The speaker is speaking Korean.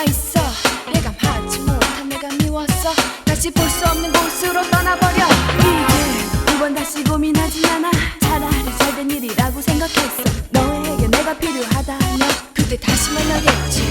남아있어. 내가 말하지 못한 내가 미웠어. 다시 볼 수 없는 곳으로 떠나버려. 이제 두번 다시 고민하지 않아. 차라리 잘된 일이라고 생각했어. 너에게 내가 필요하다면 그때 다시 만나겠지.